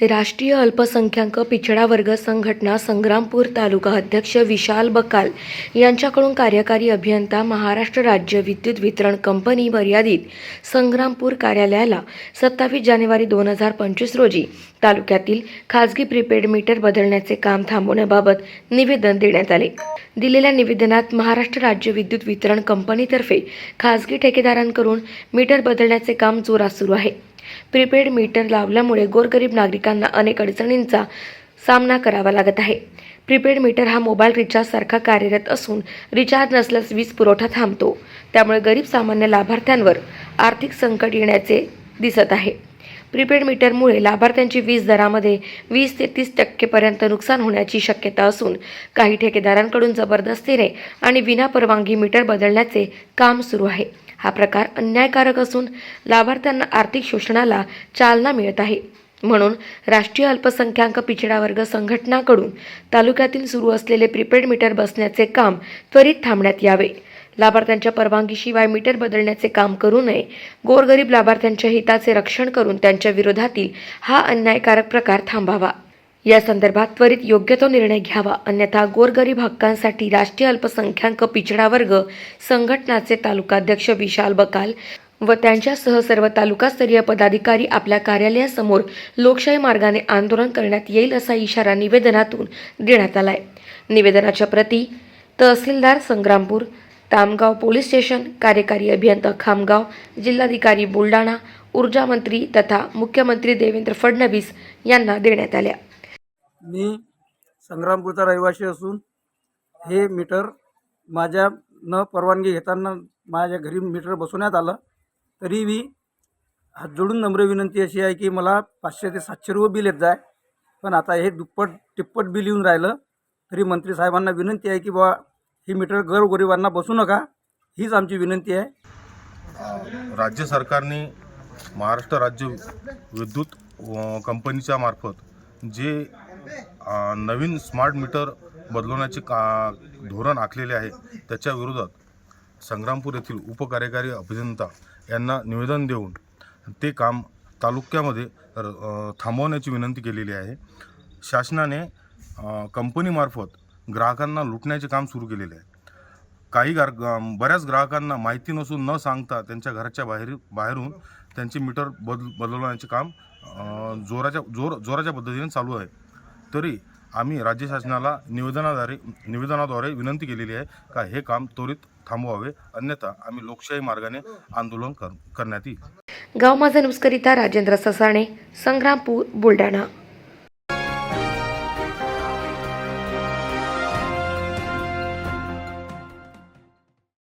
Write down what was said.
राष्ट्रीय अल्पसंख्याक पिछडा वर्ग संघटना संग्रामपूर तालुका अध्यक्ष विशाल बकाल यांच्याकडून कार्यकारी अभियंता महाराष्ट्र राज्य विद्युत वितरण कंपनी मर्यादित संग्रामपूर कार्यालयाला सत्तावीस जानेवारी दोन हजार पंचवीस रोजी तालुक्यातील खाजगी प्रीपेड मीटर बदलण्याचे काम थांबवण्याबाबत निवेदन देण्यात आले. दिलेल्या निवेदनात महाराष्ट्र राज्य विद्युत वितरण कंपनीतर्फे खाजगी ठेकेदारांकडून मीटर बदलण्याचे काम जोरात सुरू आहे. प्रीपेड मीटर लावल्यामुळे गोरगरीब नागरिकांना अनेक अडचणींचा सामना करावा लागत आहे. प्रीपेड मीटर हा मोबाईल रिचार्जसारखा कार्यरत असून रिचार्ज नसल्यास वीज पुरवठा थांबतो. त्यामुळे गरीब सामान्य लाभार्थ्यांवर आर्थिक संकट येण्याचे दिसत आहे. प्रीपेड मीटरमुळे लाभार्थ्यांची वीज दरामध्ये वीस ते तीस टक्केपर्यंत नुकसान होण्याची शक्यता असून काही ठेकेदारांकडून जबरदस्तीने आणि विनापरवानगी मीटर बदलण्याचे काम सुरू आहे. हा प्रकार अन्यायकारक असून लाभार्थ्यांना आर्थिक शोषणाला चालना मिळत आहे. म्हणून राष्ट्रीय अल्पसंख्याक पिछडा वर्ग संघटनाकडून तालुक्यातील सुरू असलेले प्रीपेड मीटर बसण्याचे काम त्वरित थांबण्यात यावे. लाभार्थ्यांच्या परवानगीशिवाय मीटर बदलण्याचे काम करू नये. गोरगरीब लाभार्थ्यांच्या हिताचे रक्षण करून त्यांच्या विरोधातील हा अन्यायकारक प्रकार थांबावा. या संदर्भात त्वरित योग्य तो निर्णय घ्यावा. अन्यथा गोरगरीब हक्कांसाठी राष्ट्रीय अल्पसंख्याक पिछडा वर्ग संघटनाचे तालुकाध्यक्ष विशाल बकाल व त्यांच्यासह सर्व तालुकास्तरीय पदाधिकारी आपल्या कार्यालयासमोर लोकशाही मार्गाने आंदोलन करण्यात येईल असा इशारा निवेदनातून देण्यात आलाय. निवेदनाच्या प्रती तहसीलदार संग्रामपूर तामगाव पोलीस स्टेशन कार्यकारी अभियंता खामगाव जिल्हाधिकारी बुलढाणा ऊर्जा मंत्री तथा मुख्यमंत्री देवेंद्र फडणवीस यांना देण्यात आल्या. मी संग्रामपूरचा रहिवासी असून हे मीटर माझ्या न परवानगी घेताना माझ्या घरी मीटर बसवण्यात आलं. तरी मी हात जोडून नम्र विनंती अशी आहे की मला पाचशे ते सातशे रुपये बिल येत जाय. पण आता हे दुप्पट तिप्पट बिल येऊन राहिलं. तरी मंत्री साहेबांना विनंती आहे की बाबा ही मीटर गरगरिबांना बसू नका हीच आमची विनंती आहे. राज्य सरकारने महाराष्ट्र राज्य विद्युत कंपनीच्या मार्फत जे नवीन स्मार्ट मीटर बदलवण्याचे का धोरण आखलेले आहे त्याच्या विरोधात संग्रामपूर येथील उपकार्यकारी अभियंता यांना निवेदन देऊन ते काम तालुक्यामध्ये र- थांबवण्याची विनंती केलेली आहे. शासनाने कंपनीमार्फत ग्राहकांना लुटण्याचे काम सुरू केलेले आहे. काही गार बऱ्याच ग्राहकांना माहिती नसून न सांगता त्यांच्या घराच्या बाहेर बाहेरून त्यांचे मीटर बदल बदलवण्याचे काम जोराच्या जोर जोराच्या पद्धतीने चालू आहे. तरी आम्ही राज्य शासनाला निवेदनाद्वारे निवेदनाद्वारे विनंती केलेली आहे का हे काम त्वरित थांबवावे अन्यथा आम्ही लोकशाही मार्गाने आंदोलन कर करण्यात येईल. गाव माझा न्यूजकरिता राजेंद्र ससाणे संग्रामपूर बुलढाणा.